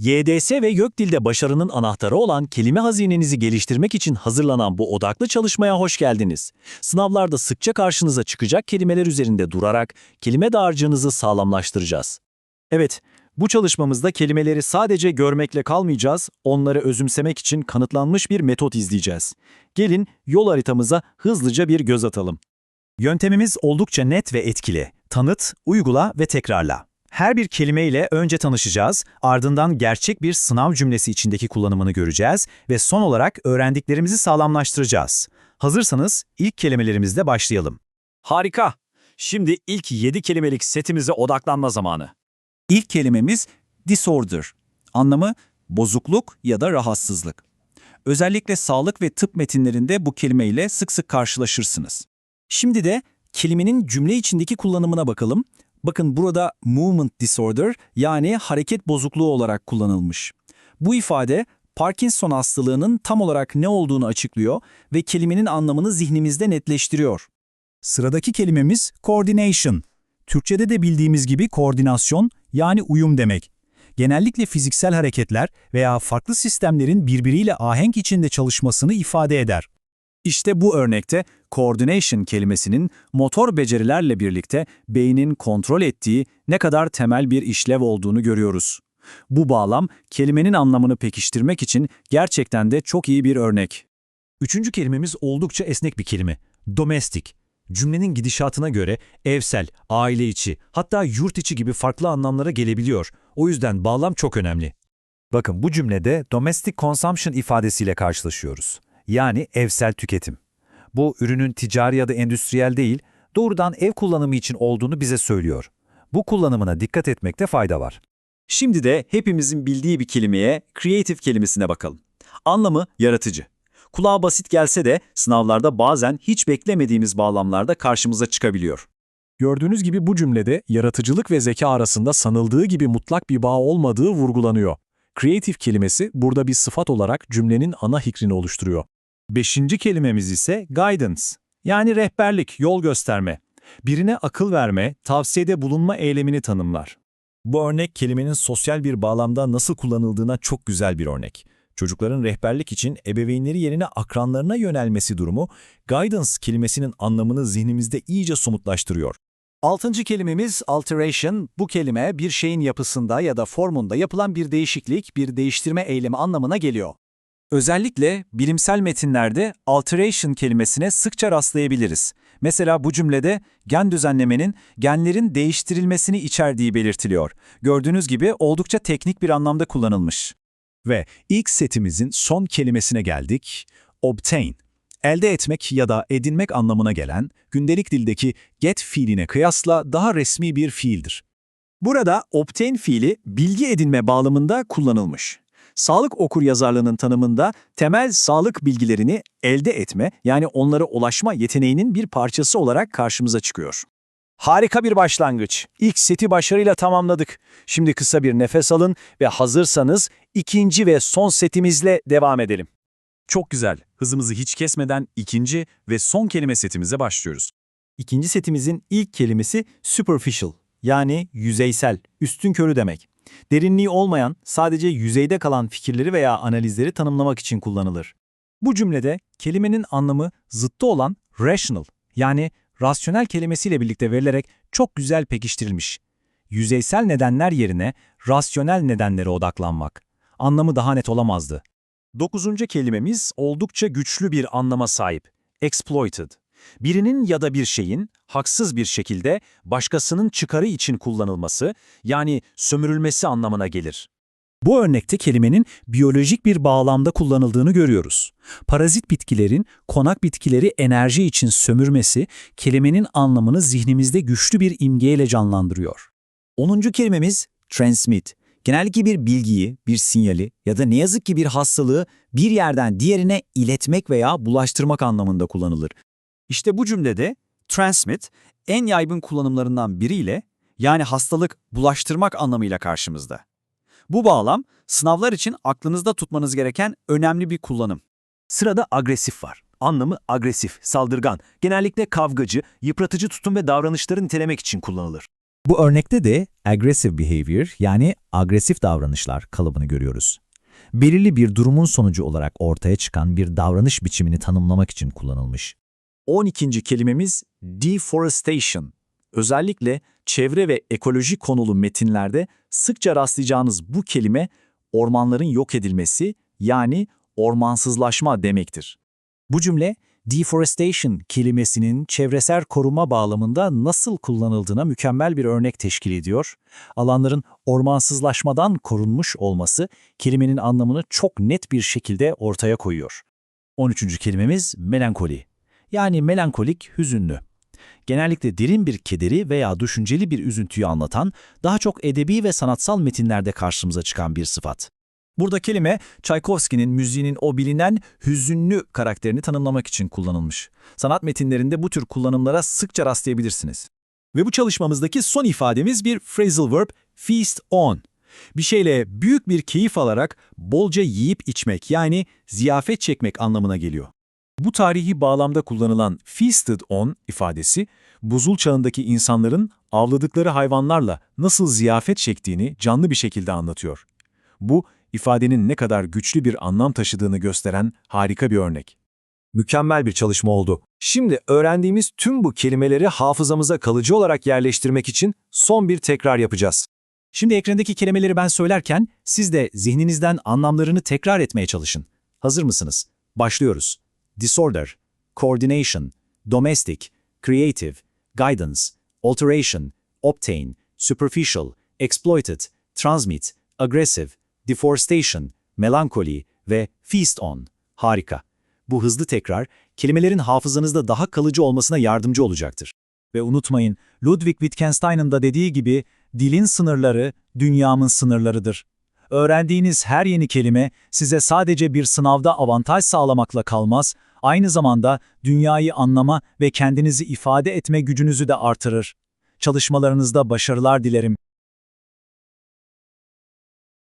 YDS ve YÖKDİL'de başarının anahtarı olan kelime hazinenizi geliştirmek için hazırlanan bu odaklı çalışmaya hoş geldiniz. Sınavlarda sıkça karşınıza çıkacak kelimeler üzerinde durarak kelime dağarcığınızı sağlamlaştıracağız. Evet, bu çalışmamızda kelimeleri sadece görmekle kalmayacağız, onları özümsemek için kanıtlanmış bir metot izleyeceğiz. Gelin yol haritamıza hızlıca bir göz atalım. Yöntemimiz oldukça net ve etkili. Tanıt, uygula ve tekrarla. Her bir kelimeyle önce tanışacağız, ardından gerçek bir sınav cümlesi içindeki kullanımını göreceğiz ve son olarak öğrendiklerimizi sağlamlaştıracağız. Hazırsanız ilk kelimelerimizle başlayalım. Harika! Şimdi ilk 7 kelimelik setimize odaklanma zamanı. İlk kelimemiz disorder. Anlamı bozukluk ya da rahatsızlık. Özellikle sağlık ve tıp metinlerinde bu kelimeyle sık sık karşılaşırsınız. Şimdi de kelimenin cümle içindeki kullanımına bakalım. Bakın burada movement disorder yani hareket bozukluğu olarak kullanılmış. Bu ifade Parkinson hastalığının tam olarak ne olduğunu açıklıyor ve kelimenin anlamını zihnimizde netleştiriyor. Sıradaki kelimemiz coordination. Türkçede de bildiğimiz gibi koordinasyon yani uyum demek. Genellikle fiziksel hareketler veya farklı sistemlerin birbiriyle ahenk içinde çalışmasını ifade eder. İşte bu örnekte coordination kelimesinin motor becerilerle birlikte beynin kontrol ettiği ne kadar temel bir işlev olduğunu görüyoruz. Bu bağlam kelimenin anlamını pekiştirmek için gerçekten de çok iyi bir örnek. Üçüncü kelimemiz oldukça esnek bir kelime. Domestic. Cümlenin gidişatına göre evsel, aile içi, hatta yurt içi gibi farklı anlamlara gelebiliyor. O yüzden bağlam çok önemli. Bakın bu cümlede domestic consumption ifadesiyle karşılaşıyoruz. Yani evsel tüketim. Bu ürünün ticari ya da endüstriyel değil, doğrudan ev kullanımı için olduğunu bize söylüyor. Bu kullanımına dikkat etmekte fayda var. Şimdi de hepimizin bildiği bir kelimeye creative kelimesine bakalım. Anlamı yaratıcı. Kulağa basit gelse de sınavlarda bazen hiç beklemediğimiz bağlamlarda karşımıza çıkabiliyor. Gördüğünüz gibi bu cümlede yaratıcılık ve zeka arasında sanıldığı gibi mutlak bir bağ olmadığı vurgulanıyor. Creative kelimesi burada bir sıfat olarak cümlenin ana fikrini oluşturuyor. Beşinci kelimemiz ise guidance, yani rehberlik, yol gösterme. Birine akıl verme, tavsiyede bulunma eylemini tanımlar. Bu örnek kelimenin sosyal bir bağlamda nasıl kullanıldığına çok güzel bir örnek. Çocukların rehberlik için ebeveynleri yerine akranlarına yönelmesi durumu, guidance kelimesinin anlamını zihnimizde iyice somutlaştırıyor. Altıncı kelimemiz alteration. Bu kelime bir şeyin yapısında ya da formunda yapılan bir değişiklik, bir değiştirme eylemi anlamına geliyor. Özellikle bilimsel metinlerde alteration kelimesine sıkça rastlayabiliriz. Mesela bu cümlede gen düzenlemenin genlerin değiştirilmesini içerdiği belirtiliyor. Gördüğünüz gibi oldukça teknik bir anlamda kullanılmış. Ve ilk setimizin son kelimesine geldik. Obtain. Elde etmek ya da edinmek anlamına gelen, gündelik dildeki get fiiline kıyasla daha resmi bir fiildir. Burada obtain fiili bilgi edinme bağlamında kullanılmış. Sağlık okuryazarlığının tanımında temel sağlık bilgilerini elde etme yani onlara ulaşma yeteneğinin bir parçası olarak karşımıza çıkıyor. Harika bir başlangıç. İlk seti başarıyla tamamladık. Şimdi kısa bir nefes alın ve hazırsanız ikinci ve son setimizle devam edelim. Çok güzel. Hızımızı hiç kesmeden ikinci ve son kelime setimize başlıyoruz. İkinci setimizin ilk kelimesi superficial yani yüzeysel, üstün körü demek. Derinliği olmayan, sadece yüzeyde kalan fikirleri veya analizleri tanımlamak için kullanılır. Bu cümlede kelimenin anlamı zıttı olan rational yani rasyonel kelimesiyle birlikte verilerek çok güzel pekiştirilmiş. Yüzeysel nedenler yerine rasyonel nedenlere odaklanmak. Anlamı daha net olamazdı. Dokuzuncu kelimemiz oldukça güçlü bir anlama sahip. Exploited. Birinin ya da bir şeyin haksız bir şekilde başkasının çıkarı için kullanılması, yani sömürülmesi anlamına gelir. Bu örnekte kelimenin biyolojik bir bağlamda kullanıldığını görüyoruz. Parazit bitkilerin konak bitkileri enerji için sömürmesi, kelimenin anlamını zihnimizde güçlü bir imgeyle canlandırıyor. 10. kelimemiz transmit. Genellikle bir bilgiyi, bir sinyali ya da ne yazık ki bir hastalığı bir yerden diğerine iletmek veya bulaştırmak anlamında kullanılır. İşte bu cümlede transmit en yaygın kullanımlarından biriyle yani hastalık bulaştırmak anlamıyla karşımızda. Bu bağlam sınavlar için aklınızda tutmanız gereken önemli bir kullanım. Sırada agresif var. Anlamı agresif, saldırgan, genellikle kavgacı, yıpratıcı tutum ve davranışları nitelemek için kullanılır. Bu örnekte de aggressive behavior yani agresif davranışlar kalıbını görüyoruz. Belirli bir durumun sonucu olarak ortaya çıkan bir davranış biçimini tanımlamak için kullanılmış. 12. kelimemiz deforestation. Özellikle çevre ve ekoloji konulu metinlerde sıkça rastlayacağınız bu kelime ormanların yok edilmesi yani ormansızlaşma demektir. Bu cümle deforestation kelimesinin çevresel koruma bağlamında nasıl kullanıldığına mükemmel bir örnek teşkil ediyor. Alanların ormansızlaşmadan korunmuş olması kelimenin anlamını çok net bir şekilde ortaya koyuyor. 13. kelimemiz melankoli. Yani melankolik, hüzünlü. Genellikle derin bir kederi veya düşünceli bir üzüntüyü anlatan, daha çok edebi ve sanatsal metinlerde karşımıza çıkan bir sıfat. Burada kelime Tchaikovsky'nin müziğinin o bilinen hüzünlü karakterini tanımlamak için kullanılmış. Sanat metinlerinde bu tür kullanımlara sıkça rastlayabilirsiniz. Ve bu çalışmamızdaki son ifademiz bir phrasal verb feast on. Bir şeyle büyük bir keyif alarak bolca yiyip içmek yani ziyafet çekmek anlamına geliyor. Bu tarihi bağlamda kullanılan feasted on ifadesi, buzul çağındaki insanların avladıkları hayvanlarla nasıl ziyafet çektiğini canlı bir şekilde anlatıyor. Bu, ifadenin ne kadar güçlü bir anlam taşıdığını gösteren harika bir örnek. Mükemmel bir çalışma oldu. Şimdi öğrendiğimiz tüm bu kelimeleri hafızamıza kalıcı olarak yerleştirmek için son bir tekrar yapacağız. Şimdi ekrandaki kelimeleri ben söylerken siz de zihninizden anlamlarını tekrar etmeye çalışın. Hazır mısınız? Başlıyoruz. Disorder, coordination, domestic, creative, guidance, alteration, obtain, superficial, exploited, transmit, aggressive, deforestation, melancholy ve feast on. Harika. Bu hızlı tekrar kelimelerin hafızanızda daha kalıcı olmasına yardımcı olacaktır. Ve unutmayın, Ludwig Wittgenstein'ın da dediği gibi dilin sınırları dünyamın sınırlarıdır. Öğrendiğiniz her yeni kelime size sadece bir sınavda avantaj sağlamakla kalmaz, aynı zamanda dünyayı anlama ve kendinizi ifade etme gücünüzü de artırır. Çalışmalarınızda başarılar dilerim.